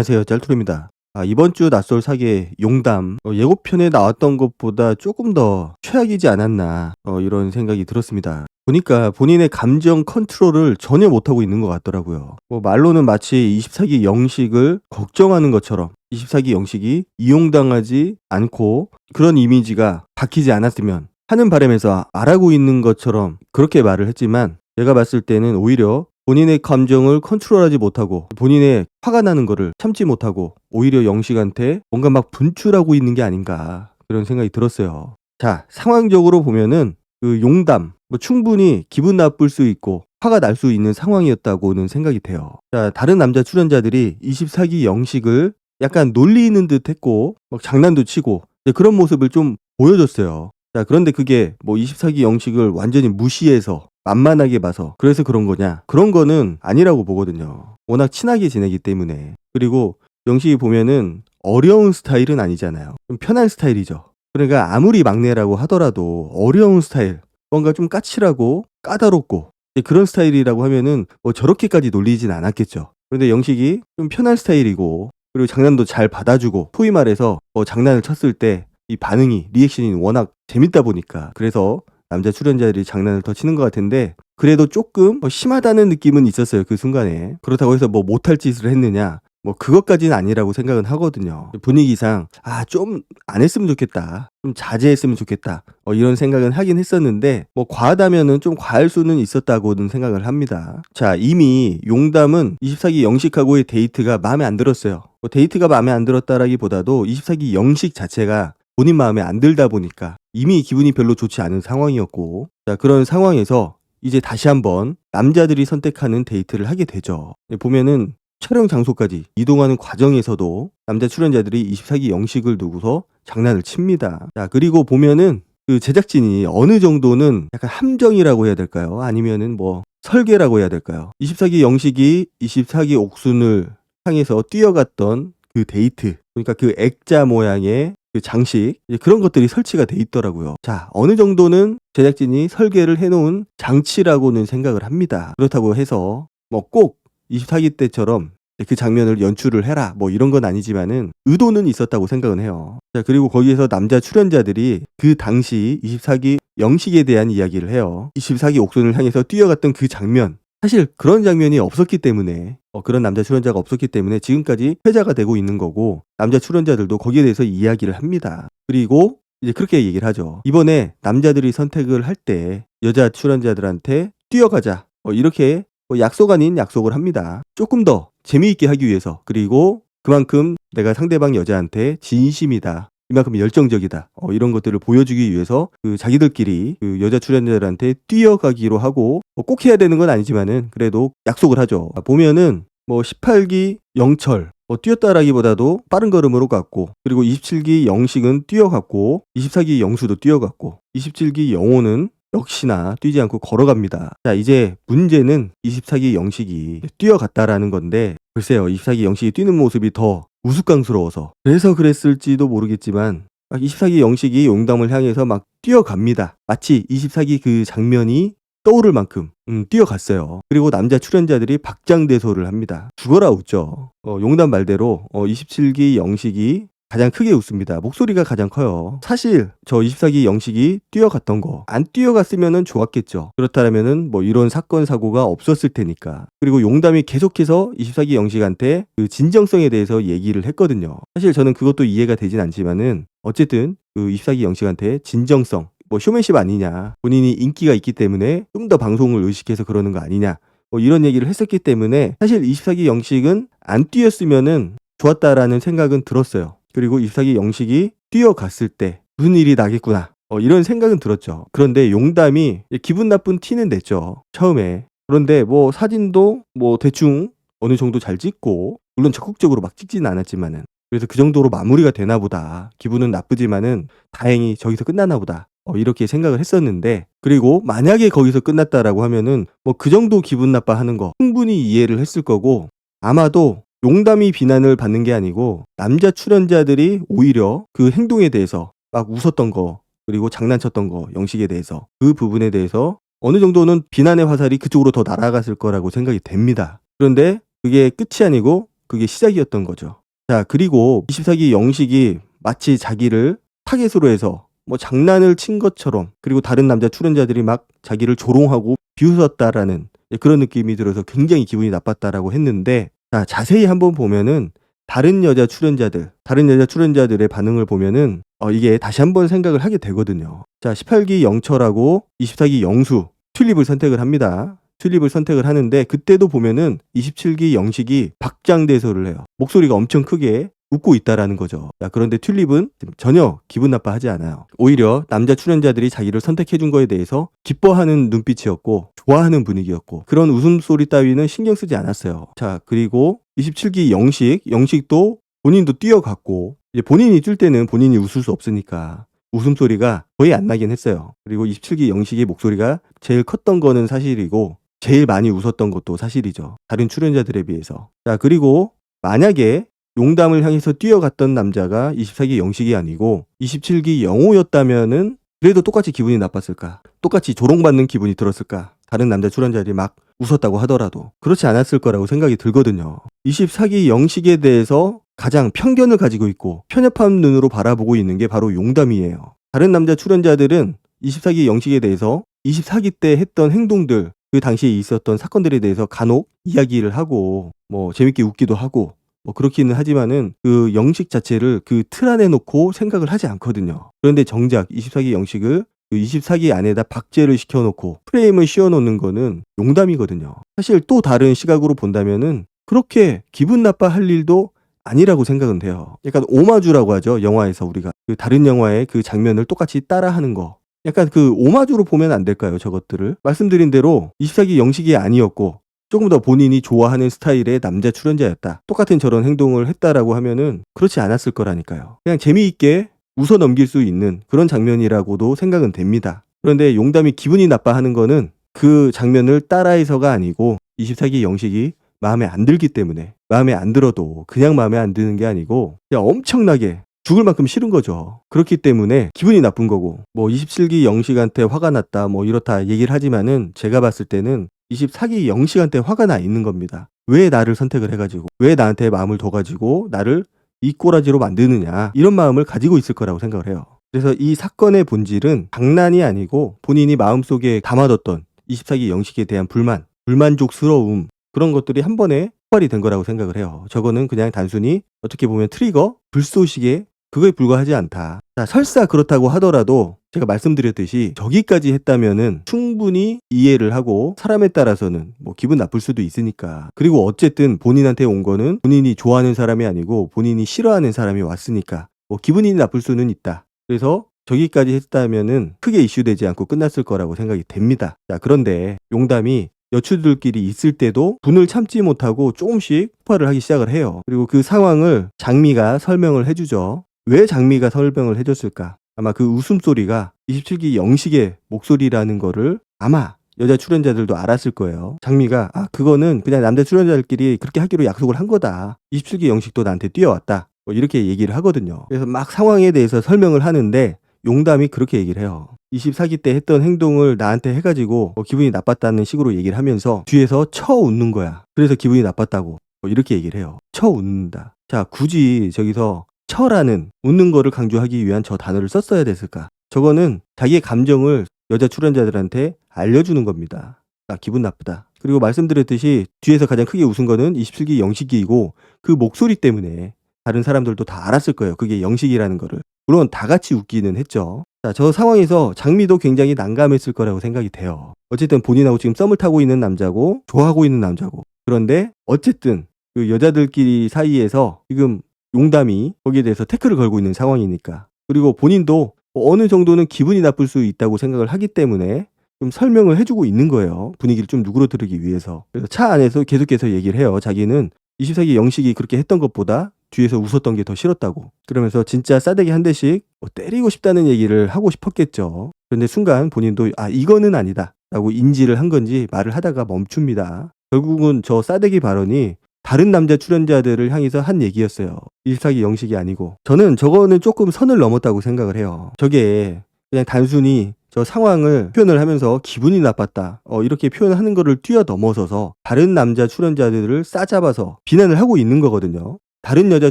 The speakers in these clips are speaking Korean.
안녕하세요. 짤투입니다. 아, 이번 주 낯설 사계 용담 어, 예고편에 나왔던 것보다 조금 더 최악이지 않았나 어, 이런 생각이 들었습니다. 보니까 본인의 감정 컨트롤을 전혀 못하고 있는 것 같더라고요. 뭐 말로는 마치 24기 영식을 걱정하는 것처럼 24기 영식이 이용당하지 않고 그런 이미지가 박히지 않았으면 하는 바람에서 알아고 있는 것처럼 그렇게 말을 했지만 제가 봤을 때는 오히려 본인의 감정을 컨트롤하지 못하고 본인의 화가 나는 거를 참지 못하고 오히려 영식한테 뭔가 막 분출하고 있는 게 아닌가 그런 생각이 들었어요. 자, 상황적으로 보면은 그 용담 뭐 충분히 기분 나쁠 수 있고 화가 날 수 있는 상황이었다고는 생각이 돼요. 자, 다른 남자 출연자들이 24기 영식을 약간 놀리는 듯 했고 막 장난도 치고 그런 모습을 좀 보여줬어요. 자, 그런데 그게 뭐 24기 영식을 완전히 무시해서 만만하게 봐서 그래서 그런 거냐? 그런 거는 아니라고 보거든요. 워낙 친하게 지내기 때문에. 그리고 영식이 보면은 어려운 스타일은 아니잖아요. 좀 편한 스타일이죠. 그러니까 아무리 막내라고 하더라도 어려운 스타일, 뭔가 좀 까칠하고 까다롭고 그런 스타일이라고 하면은 뭐 저렇게까지 놀리진 않았겠죠. 그런데 영식이 좀 편한 스타일이고 그리고 장난도 잘 받아주고 소위 말해서 뭐 장난을 쳤을 때 이 반응이 리액션이 워낙 재밌다 보니까 그래서 남자 출연자들이 장난을 더 치는 것 같은데 그래도 조금 뭐 심하다는 느낌은 있었어요 그 순간에. 그렇다고 해서 뭐 못할 짓을 했느냐 뭐 그것까지는 아니라고 생각은 하거든요. 분위기상 아 좀 안 했으면 좋겠다 좀 자제했으면 좋겠다 어, 이런 생각은 하긴 했었는데 뭐 과하다면은 좀 과할 수는 있었다고는 생각을 합니다. 자 이미 용담은 24기 영식하고의 데이트가 마음에 안 들었어요. 뭐 데이트가 마음에 안 들었다라기보다도 24기 영식 자체가 본인 마음에 안 들다 보니까 이미 기분이 별로 좋지 않은 상황이었고 자 그런 상황에서 이제 다시 한번 남자들이 선택하는 데이트를 하게 되죠. 네, 보면은 촬영 장소까지 이동하는 과정에서도 남자 출연자들이 24기 영식을 두고서 장난을 칩니다. 자 그리고 보면은 그 제작진이 어느 정도는 약간 함정이라고 해야 될까요? 아니면은 뭐 설계라고 해야 될까요? 24기 영식이 24기 옥순을 향해서 뛰어갔던 그 데이트 그러니까 그 액자 모양의 그 장식 그런 것들이 설치가 돼 있더라고요. 자 어느 정도는 제작진이 설계를 해놓은 장치라고는 생각을 합니다. 그렇다고 해서 뭐 꼭 24기 때처럼 그 장면을 연출을 해라 뭐 이런 건 아니지만은 의도는 있었다고 생각은 해요. 자 그리고 거기에서 남자 출연자들이 그 당시 24기 영식에 대한 이야기를 해요. 24기 옥순을 향해서 뛰어갔던 그 장면 사실 그런 장면이 없었기 때문에 어, 그런 남자 출연자가 없었기 때문에 지금까지 회자가 되고 있는 거고 남자 출연자들도 거기에 대해서 이야기를 합니다. 그리고 이제 그렇게 얘기를 하죠. 이번에 남자들이 선택을 할 때 여자 출연자들한테 뛰어가자 어, 이렇게 뭐 약속 아닌 약속을 합니다. 조금 더 재미있게 하기 위해서 그리고 그만큼 내가 상대방 여자한테 진심이다. 이만큼 열정적이다. 어, 이런 것들을 보여주기 위해서 그 자기들끼리 그 여자 출연자들한테 뛰어가기로 하고 뭐 꼭 해야 되는 건 아니지만은 그래도 약속을 하죠. 아, 보면은 뭐 18기 영철 뭐 뛰었다라기보다도 빠른 걸음으로 갔고 그리고 27기 영식은 뛰어갔고 24기 영수도 뛰어갔고 27기 영호는 역시나 뛰지 않고 걸어갑니다. 자, 이제 문제는 24기 영식이 뛰어갔다라는 건데, 글쎄요, 24기 영식이 뛰는 모습이 더 우스꽝스러워서. 그래서 그랬을지도 모르겠지만, 24기 영식이 용담을 향해서 막 뛰어갑니다. 마치 24기 그 장면이 떠오를 만큼 음, 뛰어갔어요. 그리고 남자 출연자들이 박장대소를 합니다. 죽어라 웃죠. 어, 용담 말대로 어, 27기 영식이 가장 크게 웃습니다. 목소리가 가장 커요. 사실 저 24기 영식이 뛰어갔던 거 안 뛰어갔으면 좋았겠죠. 그렇다면은 뭐 이런 사건 사고가 없었을 테니까. 그리고 용담이 계속해서 24기 영식한테 그 진정성에 대해서 얘기를 했거든요. 사실 저는 그것도 이해가 되진 않지만은 어쨌든 그 24기 영식한테 진정성 뭐 쇼맨십 아니냐. 본인이 인기가 있기 때문에 좀 더 방송을 의식해서 그러는 거 아니냐. 뭐 이런 얘기를 했었기 때문에 사실 24기 영식은 안 뛰었으면은 좋았다라는 생각은 들었어요. 그리고 24기 영식이 뛰어갔을 때 무슨 일이 나겠구나. 어, 이런 생각은 들었죠. 그런데 용담이 기분 나쁜 티는 냈죠. 처음에. 그런데 뭐 사진도 뭐 대충 어느 정도 잘 찍고 물론 적극적으로 막 찍지는 않았지만은 그래서 그 정도로 마무리가 되나 보다. 기분은 나쁘지만은 다행히 저기서 끝나나 보다. 어, 이렇게 생각을 했었는데 그리고 만약에 거기서 끝났다라고 하면은 뭐 그 정도 기분 나빠하는 거 충분히 이해를 했을 거고 아마도 용담이 비난을 받는 게 아니고 남자 출연자들이 오히려 그 행동에 대해서 막 웃었던 거 그리고 장난쳤던 거 영식에 대해서 그 부분에 대해서 어느 정도는 비난의 화살이 그쪽으로 더 날아갔을 거라고 생각이 됩니다. 그런데 그게 끝이 아니고 그게 시작이었던 거죠. 자, 그리고 24기 영식이 마치 자기를 타겟으로 해서 뭐 장난을 친 것처럼 그리고 다른 남자 출연자들이 막 자기를 조롱하고 비웃었다라는 그런 느낌이 들어서 굉장히 기분이 나빴다라고 했는데 자, 자세히 한번 보면은 다른 여자 출연자들, 다른 여자 출연자들의 반응을 보면은 어, 이게 다시 한번 생각을 하게 되거든요. 자, 18기 영철하고 24기 영수 튤립을 선택을 합니다. 튤립을 선택을 하는데 그때도 보면은 27기 영식이 박장대소를 해요. 목소리가 엄청 크게 웃고 있다라는 거죠. 자, 그런데 튤립은 전혀 기분 나빠하지 않아요. 오히려 남자 출연자들이 자기를 선택해준 거에 대해서 기뻐하는 눈빛이었고 좋아하는 분위기였고 그런 웃음소리 따위는 신경 쓰지 않았어요. 자, 그리고 27기 영식, 영식도 본인도 뛰어갔고 이제 본인이 뛸 때는 본인이 웃을 수 없으니까 웃음소리가 거의 안 나긴 했어요. 그리고 27기 영식의 목소리가 제일 컸던 거는 사실이고 제일 많이 웃었던 것도 사실이죠. 다른 출연자들에 비해서. 자, 그리고 만약에 용담을 향해서 뛰어갔던 남자가 24기 영식이 아니고 27기 영호였다면은 그래도 똑같이 기분이 나빴을까? 똑같이 조롱받는 기분이 들었을까? 다른 남자 출연자들이 막 웃었다고 하더라도 그렇지 않았을 거라고 생각이 들거든요. 24기 영식에 대해서 가장 편견을 가지고 있고 편협한 눈으로 바라보고 있는 게 바로 용담이에요. 다른 남자 출연자들은 24기 영식에 대해서 24기 때 했던 행동들, 그 당시에 있었던 사건들에 대해서 간혹 이야기를 하고 뭐 재밌게 웃기도 하고 뭐 그렇기는 하지만은 그 영식 자체를 그 틀 안에 놓고 생각을 하지 않거든요. 그런데 정작 24기 영식을 그 24기 안에다 박제를 시켜놓고 프레임을 씌워놓는 거는 용담이거든요. 사실 또 다른 시각으로 본다면은 그렇게 기분 나빠할 일도 아니라고 생각은 돼요. 약간 오마주라고 하죠. 영화에서 우리가 그 다른 영화의 그 장면을 똑같이 따라하는 거. 약간 그 오마주로 보면 안 될까요? 저것들을 말씀드린 대로 24기 영식이 아니었고 조금 더 본인이 좋아하는 스타일의 남자 출연자였다. 똑같은 저런 행동을 했다라고 하면은 그렇지 않았을 거라니까요. 그냥 재미있게 웃어 넘길 수 있는 그런 장면이라고도 생각은 됩니다. 그런데 용담이 기분이 나빠하는 거는 그 장면을 따라해서가 아니고 24기 영식이 마음에 안 들기 때문에 마음에 안 들어도 그냥 마음에 안 드는 게 아니고 그냥 엄청나게 죽을 만큼 싫은 거죠. 그렇기 때문에 기분이 나쁜 거고 뭐 27기 영식한테 화가 났다 뭐 이렇다 얘기를 하지만은 제가 봤을 때는 24기 영식한테 화가 나 있는 겁니다. 왜 나를 선택을 해가지고 왜 나한테 마음을 둬가지고 나를 이 꼬라지로 만드느냐 이런 마음을 가지고 있을 거라고 생각을 해요. 그래서 이 사건의 본질은 장난이 아니고 본인이 마음속에 담아뒀던 24기 영식에 대한 불만, 불만족스러움 그런 것들이 한 번에 폭발이 된 거라고 생각을 해요. 저거는 그냥 단순히 어떻게 보면 트리거, 불쏘시개 그거에 불과하지 않다. 자, 설사 그렇다고 하더라도 제가 말씀드렸듯이 저기까지 했다면은 충분히 이해를 하고 사람에 따라서는 뭐 기분 나쁠 수도 있으니까. 그리고 어쨌든 본인한테 온 거는 본인이 좋아하는 사람이 아니고 본인이 싫어하는 사람이 왔으니까 뭐 기분이 나쁠 수는 있다. 그래서 저기까지 했다면은 크게 이슈되지 않고 끝났을 거라고 생각이 됩니다. 자, 그런데 용담이 여추들끼리 있을 때도 분을 참지 못하고 조금씩 폭발을 하기 시작을 해요. 그리고 그 상황을 장미가 설명을 해주죠. 왜 장미가 설명을 해줬을까? 아마 그 웃음소리가 27기 영식의 목소리라는 거를 아마 여자 출연자들도 알았을 거예요. 장미가 아 그거는 그냥 남자 출연자들끼리 그렇게 하기로 약속을 한 거다. 27기 영식도 나한테 뛰어왔다. 뭐 이렇게 얘기를 하거든요. 그래서 막 상황에 대해서 설명을 하는데 용담이 그렇게 얘기를 해요. 24기 때 했던 행동을 나한테 해가지고 뭐 기분이 나빴다는 식으로 얘기를 하면서 뒤에서 쳐 웃는 거야. 그래서 기분이 나빴다고 뭐 이렇게 얘기를 해요. 쳐 웃는다. 자 굳이 저기서 쳐라는 웃는 거를 강조하기 위한 저 단어를 썼어야 됐을까? 저거는 자기의 감정을 여자 출연자들한테 알려주는 겁니다. 나 기분 나쁘다. 그리고 말씀드렸듯이 뒤에서 가장 크게 웃은 거는 27기 영식이고 그 목소리 때문에 다른 사람들도 다 알았을 거예요. 그게 영식이라는 거를. 물론 다 같이 웃기는 했죠. 자, 저 상황에서 장미도 굉장히 난감했을 거라고 생각이 돼요. 어쨌든 본인하고 지금 썸을 타고 있는 남자고 좋아하고 있는 남자고. 그런데 어쨌든 그 여자들끼리 사이에서 지금 용담이 거기에 대해서 태클을 걸고 있는 상황이니까. 그리고 본인도 어느 정도는 기분이 나쁠 수 있다고 생각을 하기 때문에 좀 설명을 해주고 있는 거예요. 분위기를 좀 누그러뜨리기 위해서. 그래서 차 안에서 계속해서 얘기를 해요. 자기는 24기 영식이 그렇게 했던 것보다 뒤에서 웃었던 게 더 싫었다고. 그러면서 진짜 싸대기 한 대씩 뭐 때리고 싶다는 얘기를 하고 싶었겠죠. 그런데 순간 본인도 아, 이거는 아니다. 라고 인지를 한 건지 말을 하다가 멈춥니다. 결국은 저 싸대기 발언이 다른 남자 출연자들을 향해서 한 얘기였어요. 일사기 영식이 아니고. 저는 저거는 조금 선을 넘었다고 생각을 해요. 저게 그냥 단순히 저 상황을 표현을 하면서 기분이 나빴다. 어, 이렇게 표현하는 거를 뛰어넘어서서 다른 남자 출연자들을 싸잡아서 비난을 하고 있는 거거든요. 다른 여자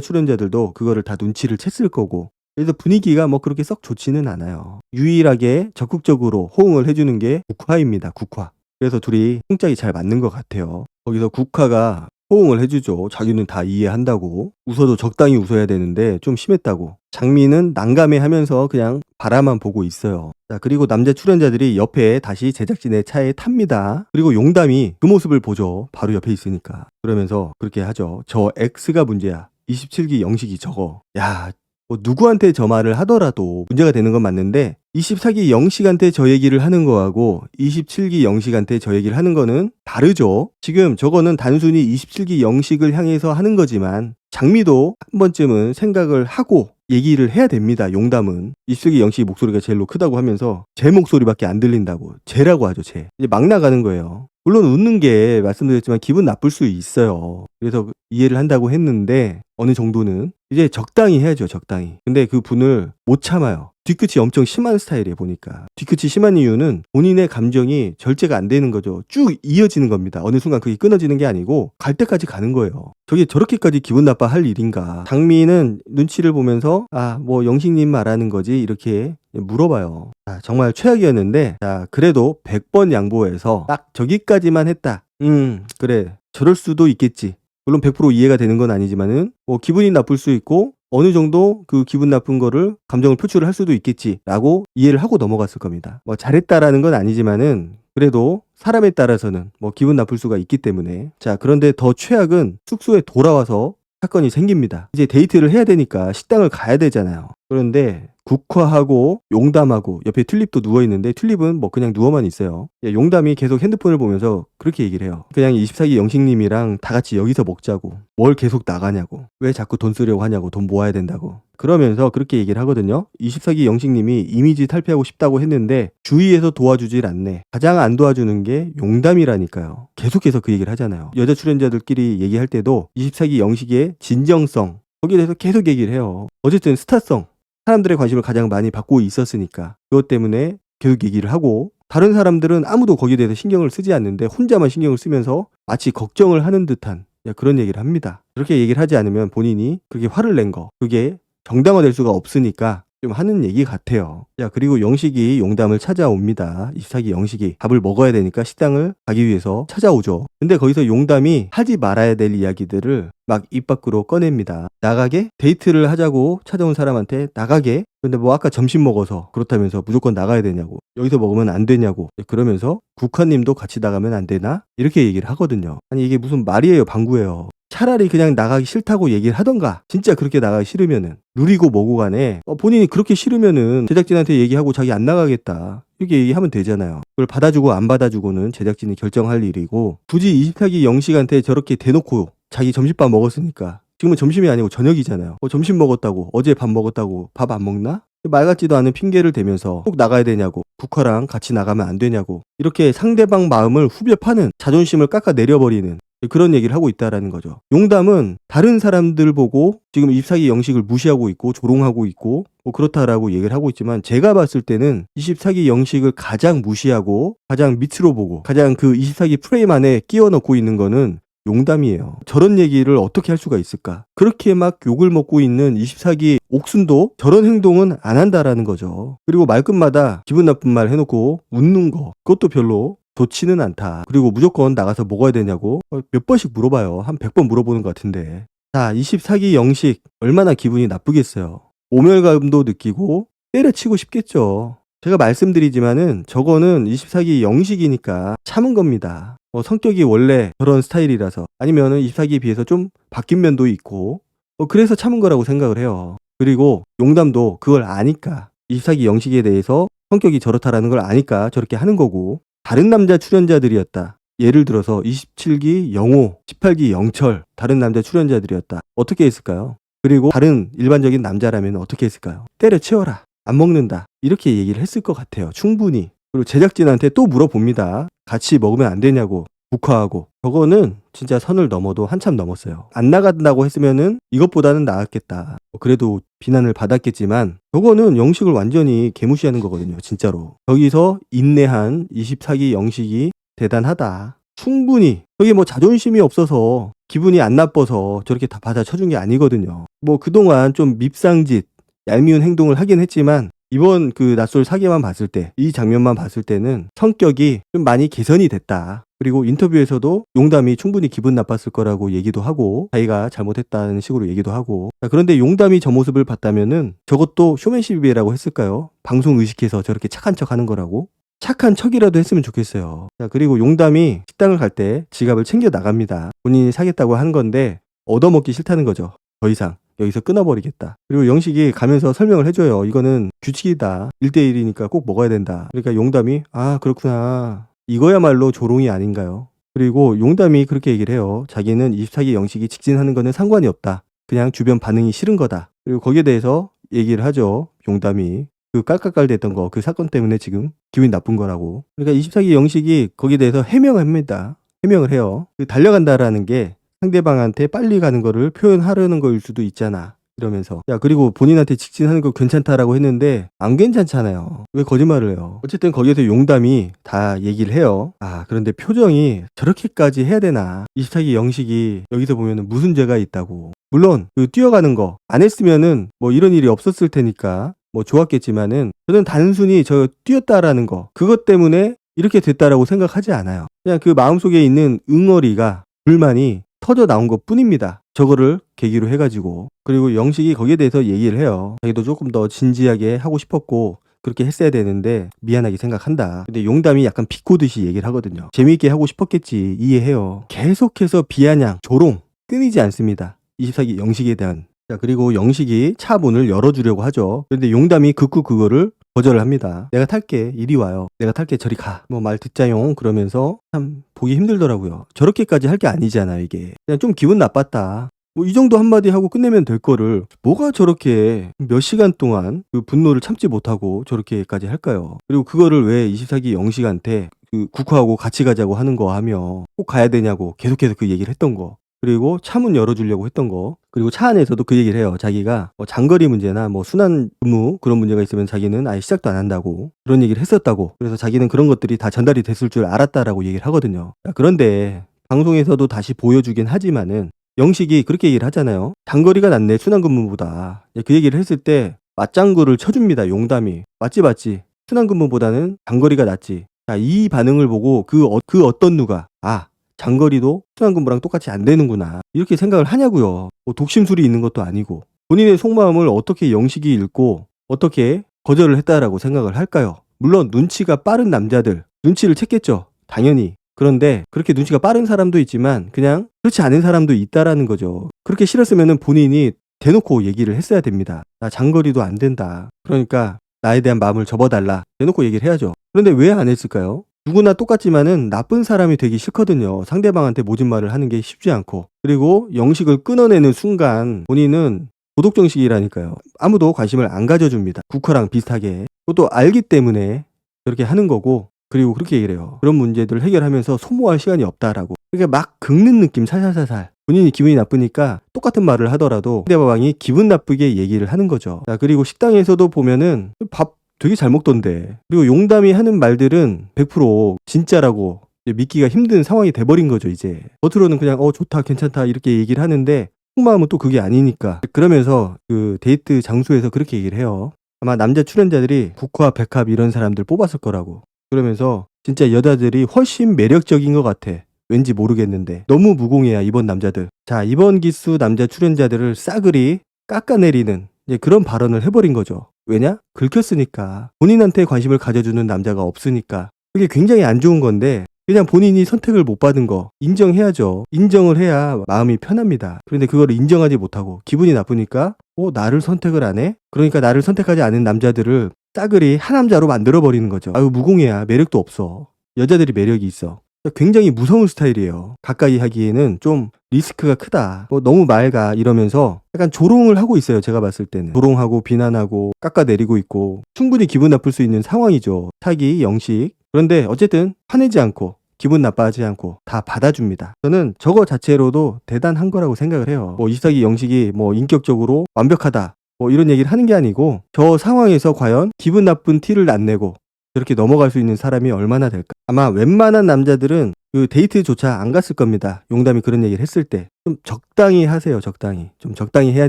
출연자들도 그거를 다 눈치를 챘을 거고. 그래서 분위기가 뭐 그렇게 썩 좋지는 않아요. 유일하게 적극적으로 호응을 해주는 게 국화입니다. 국화. 그래서 둘이 홍짝이 잘 맞는 것 같아요. 거기서 국화가 호응을 해주죠. 자기는 다 이해한다고. 웃어도 적당히 웃어야 되는데 좀 심했다고. 장미는 난감해 하면서 그냥 바라만 보고 있어요. 자, 그리고 남자 출연자들이 옆에 다시 제작진의 차에 탑니다. 그리고 용담이 그 모습을 보죠. 바로 옆에 있으니까. 그러면서 그렇게 하죠. 저 X가 문제야. 27기 영식이 저거. 야, 뭐 누구한테 저 말을 하더라도 문제가 되는 건 맞는데 24기 영식한테 저 얘기를 하는 거하고 27기 영식한테 저 얘기를 하는 거는 다르죠. 지금 저거는 단순히 27기 영식을 향해서 하는 거지만 장미도 한 번쯤은 생각을 하고 얘기를 해야 됩니다. 용담은 27기 영식 목소리가 제일로 크다고 하면서 제 목소리밖에 안 들린다고 쟤라고 하죠. 쟤 이제 막 나가는 거예요. 물론 웃는 게 말씀드렸지만 기분 나쁠 수 있어요. 그래서 이해를 한다고 했는데 어느 정도는 이제 적당히 해야죠. 적당히. 근데 그 분을 못 참아요. 뒤끝이 엄청 심한 스타일이에요. 보니까 뒤끝이 심한 이유는 본인의 감정이 절제가 안 되는 거죠. 쭉 이어지는 겁니다. 어느 순간 그게 끊어지는 게 아니고 갈 때까지 가는 거예요. 저게 저렇게까지 기분 나빠 할 일인가? 장미는 눈치를 보면서 아 뭐 영식님 말하는 거지 이렇게 물어봐요. 아, 정말 최악이었는데 자 그래도 100번 양보해서 딱 저기까지만 했다. 음 그래 저럴 수도 있겠지. 물론 100% 이해가 되는 건 아니지만은 뭐 기분이 나쁠 수 있고 어느 정도 그 기분 나쁜 거를 감정을 표출을 할 수도 있겠지라고 이해를 하고 넘어갔을 겁니다. 뭐 잘했다라는 건 아니지만은 그래도 사람에 따라서는 뭐 기분 나쁠 수가 있기 때문에 자 그런데 더 최악은 숙소에 돌아와서 사건이 생깁니다. 이제 데이트를 해야 되니까 식당을 가야 되잖아요. 그런데 국화하고 용담하고 옆에 튤립도 누워 있는데 튤립은 뭐 그냥 누워만 있어요. 예, 용담이 계속 핸드폰을 보면서 그렇게 얘기를 해요. 그냥 24기 영식님이랑 다 같이 여기서 먹자고. 뭘 계속 나가냐고. 왜 자꾸 돈 쓰려고 하냐고. 돈 모아야 된다고. 그러면서 그렇게 얘기를 하거든요. 24기 영식님이 이미지 탈피하고 싶다고 했는데 주위에서 도와주질 않네. 가장 안 도와주는 게 용담이라니까요. 계속해서 그 얘기를 하잖아요. 여자 출연자들끼리 얘기할 때도 24기 영식의 진정성 거기에 대해서 계속 얘기를 해요. 어쨌든 스타성 사람들의 관심을 가장 많이 받고 있었으니까 그것 때문에 계속 얘기를 하고 다른 사람들은 아무도 거기에 대해서 신경을 쓰지 않는데 혼자만 신경을 쓰면서 마치 걱정을 하는 듯한 그런 얘기를 합니다. 그렇게 얘기를 하지 않으면 본인이 그렇게 화를 낸 거 그게 정당화될 수가 없으니까 좀 하는 얘기 같아요. 야, 그리고 영식이 용담을 찾아옵니다. 24기 영식이 밥을 먹어야 되니까 식당을 가기 위해서 찾아오죠. 근데 거기서 용담이 하지 말아야 될 이야기들을 막 입 밖으로 꺼냅니다. 나가게? 데이트를 하자고 찾아온 사람한테 나가게? 근데 뭐 아까 점심 먹어서 그렇다면서 무조건 나가야 되냐고. 여기서 먹으면 안 되냐고. 그러면서 국화님도 같이 나가면 안 되나? 이렇게 얘기를 하거든요. 아니 이게 무슨 말이에요, 방구예요. 차라리 그냥 나가기 싫다고 얘기를 하던가. 진짜 그렇게 나가기 싫으면은. 누리고 뭐고 간에. 어, 본인이 그렇게 싫으면은 제작진한테 얘기하고 자기 안 나가겠다. 이렇게 얘기하면 되잖아요. 그걸 받아주고 안 받아주고는 제작진이 결정할 일이고. 굳이 24기 영식한테 저렇게 대놓고 자기 점심밥 먹었으니까. 지금은 점심이 아니고 저녁이잖아요. 어, 점심 먹었다고. 어제 밥 먹었다고. 밥 안 먹나? 말 같지도 않은 핑계를 대면서 꼭 나가야 되냐고. 국화랑 같이 나가면 안 되냐고. 이렇게 상대방 마음을 후벼 파는 자존심을 깎아 내려버리는 그런 얘기를 하고 있다라는 거죠. 용담은 다른 사람들 보고 지금 24기 영식을 무시하고 있고 조롱하고 있고 뭐 그렇다라고 얘기를 하고 있지만 제가 봤을 때는 24기 영식을 가장 무시하고 가장 밑으로 보고 가장 그 24기 프레임 안에 끼워 넣고 있는 거는 용담이에요. 저런 얘기를 어떻게 할 수가 있을까? 그렇게 막 욕을 먹고 있는 24기 옥순도 저런 행동은 안 한다라는 거죠. 그리고 말끝마다 기분 나쁜 말 해놓고 웃는 거 그것도 별로 좋지는 않다. 그리고 무조건 나가서 먹어야 되냐고 어, 몇 번씩 물어봐요. 한 100번 물어보는 것 같은데. 자, 24기 영식 얼마나 기분이 나쁘겠어요. 오멸감도 느끼고 때려치고 싶겠죠. 제가 말씀드리지만은 저거는 24기 영식이니까 참은 겁니다. 어, 성격이 원래 저런 스타일이라서 아니면은 24기에 비해서 좀 바뀐 면도 있고 어, 그래서 참은 거라고 생각을 해요. 그리고 용담도 그걸 아니까 24기 영식에 대해서 성격이 저렇다라는 걸 아니까 저렇게 하는 거고 다른 남자 출연자들이었다. 예를 들어서 27기 영호, 18기 영철, 다른 남자 출연자들이었다. 어떻게 했을까요? 그리고 다른 일반적인 남자라면 어떻게 했을까요? 때려치워라. 안 먹는다. 이렇게 얘기를 했을 것 같아요. 충분히. 그리고 제작진한테 또 물어봅니다. 같이 먹으면 안 되냐고. 국화하고 저거는 진짜 선을 넘어도 한참 넘었어요. 안 나간다고 했으면은 이것보다는 나았겠다. 뭐 그래도 비난을 받았겠지만 저거는 영식을 완전히 개무시하는 거거든요. 진짜로. 여기서 인내한 24기 영식이 대단하다. 충분히 여기 뭐 자존심이 없어서 기분이 안 나빠서 저렇게 다 받아쳐준 게 아니거든요. 뭐 그동안 좀 밉상짓, 얄미운 행동을 하긴 했지만 이번 그 낯설 사계만 봤을 때, 이 장면만 봤을 때는 성격이 좀 많이 개선이 됐다. 그리고 인터뷰에서도 용담이 충분히 기분 나빴을 거라고 얘기도 하고, 자기가 잘못했다는 식으로 얘기도 하고. 자, 그런데 용담이 저 모습을 봤다면은 저것도 쇼맨십이라고 했을까요? 방송 의식해서 저렇게 착한 척 하는 거라고? 착한 척이라도 했으면 좋겠어요. 자, 그리고 용담이 식당을 갈 때 지갑을 챙겨 나갑니다. 본인이 사겠다고 한 건데, 얻어먹기 싫다는 거죠. 더 이상. 여기서 끊어버리겠다. 그리고 영식이 가면서 설명을 해줘요. 이거는 규칙이다. 1대1이니까 꼭 먹어야 된다. 그러니까 용담이, 아, 그렇구나. 이거야말로 조롱이 아닌가요? 그리고 용담이 그렇게 얘기를 해요. 자기는 24기 영식이 직진하는 거는 상관이 없다. 그냥 주변 반응이 싫은 거다. 그리고 거기에 대해서 얘기를 하죠. 용담이. 그 깔깔깔댔던 거, 그 사건 때문에 지금 기분이 나쁜 거라고. 그러니까 24기 영식이 거기에 대해서 해명을 합니다. 해명을 해요. 그 달려간다라는 게 상대방한테 빨리 가는 거를 표현하려는 거일 수도 있잖아. 이러면서. 야, 그리고 본인한테 직진하는 거 괜찮다라고 했는데, 안 괜찮잖아요. 왜 거짓말을 해요? 어쨌든 거기에서 용담이 다 얘기를 해요. 아, 그런데 표정이 저렇게까지 해야 되나. 24기 영식이 여기서 보면은 무슨 죄가 있다고. 물론, 그 뛰어가는 거 안 했으면은 뭐 이런 일이 없었을 테니까 뭐 좋았겠지만은, 저는 단순히 저 뛰었다라는 거, 그것 때문에 이렇게 됐다라고 생각하지 않아요. 그냥 그 마음속에 있는 응어리가, 불만이 터져 나온 것 뿐입니다. 저거를 계기로 해가지고. 그리고 영식이 거기에 대해서 얘기를 해요. 자기도 조금 더 진지하게 하고 싶었고, 그렇게 했어야 되는데, 미안하게 생각한다. 근데 용담이 약간 비꼬듯이 얘기를 하거든요. 재미있게 하고 싶었겠지. 이해해요. 계속해서 비아냥, 조롱, 끊이지 않습니다. 24기 영식에 대한. 자, 그리고 영식이 차 문을 열어주려고 하죠. 그런데 용담이 극구 그거를 거절을 합니다. 내가 탈게. 이리 와요. 내가 탈게. 저리 가. 뭐 말 듣자용. 그러면서 참 보기 힘들더라고요. 저렇게까지 할 게 아니잖아요, 이게. 그냥 좀 기분 나빴다. 뭐 이 정도 한마디 하고 끝내면 될 거를 뭐가 저렇게 몇 시간 동안 그 분노를 참지 못하고 저렇게까지 할까요? 그리고 그거를 왜 24기 영식한테 그 국화하고 같이 가자고 하는 거 하며 꼭 가야 되냐고 계속해서 그 얘기를 했던 거. 그리고 차문 열어주려고 했던 거. 그리고 차 안에서도 그 얘기를 해요. 자기가 뭐 장거리 문제나 뭐 순환 근무 그런 문제가 있으면 자기는 아예 시작도 안 한다고 그런 얘기를 했었다고. 그래서 자기는 그런 것들이 다 전달이 됐을 줄 알았다라고 얘기를 하거든요. 자, 그런데 방송에서도 다시 보여주긴 하지만은 영식이 그렇게 얘기를 하잖아요. 장거리가 낫네 순환 근무보다. 그 얘기를 했을 때 맞장구를 쳐줍니다. 용담이. 맞지 맞지. 순환 근무보다는 장거리가 낫지. 자, 이 반응을 보고 그, 어, 그 어떤 누가 아 장거리도 순환근무랑 똑같이 안 되는구나. 이렇게 생각을 하냐고요. 뭐 독심술이 있는 것도 아니고. 본인의 속마음을 어떻게 영식이 읽고 어떻게 거절을 했다라고 생각을 할까요? 물론 눈치가 빠른 남자들, 눈치를 챘겠죠. 당연히. 그런데 그렇게 눈치가 빠른 사람도 있지만 그냥 그렇지 않은 사람도 있다라는 거죠. 그렇게 싫었으면 본인이 대놓고 얘기를 했어야 됩니다. 나 장거리도 안 된다. 그러니까 나에 대한 마음을 접어달라. 대놓고 얘기를 해야죠. 그런데 왜 안 했을까요? 누구나 똑같지만은 나쁜 사람이 되기 싫거든요. 상대방한테 모진 말을 하는 게 쉽지 않고. 그리고 영식을 끊어내는 순간 본인은 도덕정식이라니까요. 아무도 관심을 안 가져줍니다. 국화랑 비슷하게. 그것도 알기 때문에 저렇게 하는 거고. 그리고 그렇게 얘기를 해요. 그런 문제들을 해결하면서 소모할 시간이 없다라고. 그러니까 막 긁는 느낌 살살살살. 본인이 기분이 나쁘니까 똑같은 말을 하더라도 상대방이 기분 나쁘게 얘기를 하는 거죠. 자, 그리고 식당에서도 보면은 밥 되게 잘 먹던데. 그리고 용담이 하는 말들은 100% 진짜라고 믿기가 힘든 상황이 돼버린 거죠, 이제. 겉으로는 그냥, 어, 좋다, 괜찮다, 이렇게 얘기를 하는데, 속마음은 또 그게 아니니까. 그러면서 그 데이트 장소에서 그렇게 얘기를 해요. 아마 남자 출연자들이 국화, 백합 이런 사람들 뽑았을 거라고. 그러면서 진짜 여자들이 훨씬 매력적인 것 같아. 왠지 모르겠는데. 너무 무공해야, 이번 남자들. 자, 이번 기수 남자 출연자들을 싸그리 깎아내리는 그런 발언을 해버린 거죠. 왜냐? 긁혔으니까. 본인한테 관심을 가져주는 남자가 없으니까. 그게 굉장히 안 좋은 건데, 그냥 본인이 선택을 못 받은 거 인정해야죠. 인정을 해야 마음이 편합니다. 그런데 그걸 인정하지 못하고 기분이 나쁘니까, 어, 나를 선택을 안 해? 그러니까 나를 선택하지 않은 남자들을 싸그리 하남자로 만들어 버리는 거죠. 아유, 무공해야. 매력도 없어. 여자들이 매력이 있어. 굉장히 무서운 스타일이에요. 가까이 하기에는 좀 리스크가 크다. 뭐 너무 맑아 이러면서 약간 조롱을 하고 있어요. 제가 봤을 때는. 조롱하고 비난하고 깎아내리고 있고 충분히 기분 나쁠 수 있는 상황이죠. 타기, 영식. 그런데 어쨌든 화내지 않고 기분 나빠하지 않고 다 받아줍니다. 저는 저거 자체로도 대단한 거라고 생각을 해요. 뭐 이삭이 영식이 뭐 인격적으로 완벽하다. 뭐 이런 얘기를 하는 게 아니고 저 상황에서 과연 기분 나쁜 티를 안 내고 저렇게 넘어갈 수 있는 사람이 얼마나 될까? 아마 웬만한 남자들은 그 데이트조차 안 갔을 겁니다. 용담이 그런 얘기를 했을 때. 좀 적당히 하세요, 적당히. 좀 적당히 해야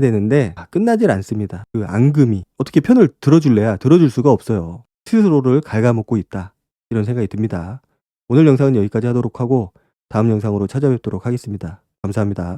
되는데, 아, 끝나질 않습니다. 그 앙금이. 어떻게 편을 들어줄래야 들어줄 수가 없어요. 스스로를 갉아먹고 있다. 이런 생각이 듭니다. 오늘 영상은 여기까지 하도록 하고, 다음 영상으로 찾아뵙도록 하겠습니다. 감사합니다.